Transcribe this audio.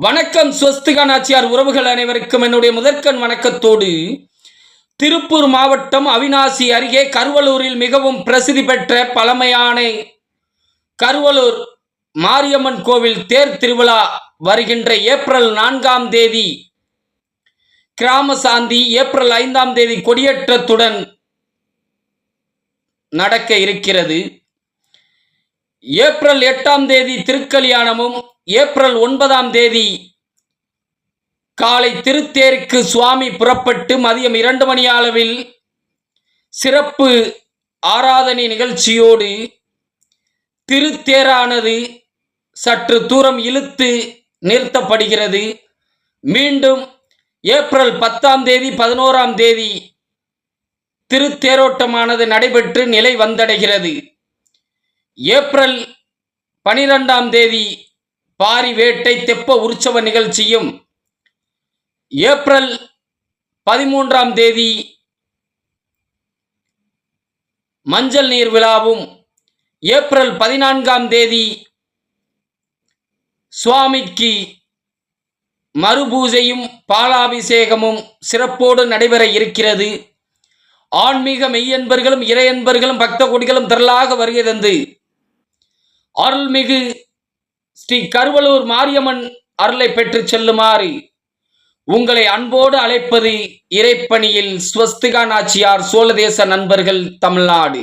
வணக்கம் ஸ்வஸ்திகா நாச்சியார் உறவுகள் அனைவருக்கும் என்னுடைய முதற்கண் வணக்கத்தோடு திருப்பூர் மாவட்டம் அவினாசி அருகே கருவலூரில் மிகவும் பிரசித்தி பெற்ற பழமையான கருவலூர் மாரியம்மன் கோவில் தேர் திருவிழா வருகின்ற ஏப்ரல் நான்காம் தேதி கிராம சாந்தி ஏப்ரல் ஐந்தாம் தேதி கொடியேற்றத்துடன் நடக்க இருக்கிறது. ஏப்ரல் எட்டாம் தேதி திருக்கல்யாணமும் ஏப்ரல் ஒன்பதாம் தேதி காலை திருத்தேருக்கு சுவாமி புறப்பட்டு மதியம் இரண்டு மணி அளவில் சிறப்பு ஆராதனை நிகழ்ச்சியோடு திருத்தேரானது சற்று தூரம் இழுத்து நிறுத்தப்படுகிறது. மீண்டும் ஏப்ரல் பத்தாம் தேதி பதினோராம் தேதி திருத்தேரோட்டமானது நடைபெற்று நிலை வந்தடைகிறது. ஏப்ரல் பனிரெண்டாம் தேதி பாரி வேட்டை தெப்ப உற்சவ நிகழ்ச்சியும் ஏப்ரல் பதிமூன்றாம் தேதி மஞ்சள் நீர் விழாவும் ஏப்ரல் பதினான்காம் தேதி சுவாமிக்கு மறுபூஜையும் பாலாபிஷேகமும் சிறப்போடு நடைபெற இருக்கிறது. ஆன்மீக மெய்யன்பர்களும் இறையன்பர்களும் பக்த கொடிகளும் திரளாக வருகை தந்து அருள்மிகு ஸ்ரீ கருவலூர் மாரியம்மன் அருளை பெற்றுச் செல்லுமாறு உங்களை அன்போடு அழைப்பது இறைப்பணியில் ஸ்வஸ்திகா நாச்சியார் சோழதேச நண்பர்கள் தமிழ்நாடு.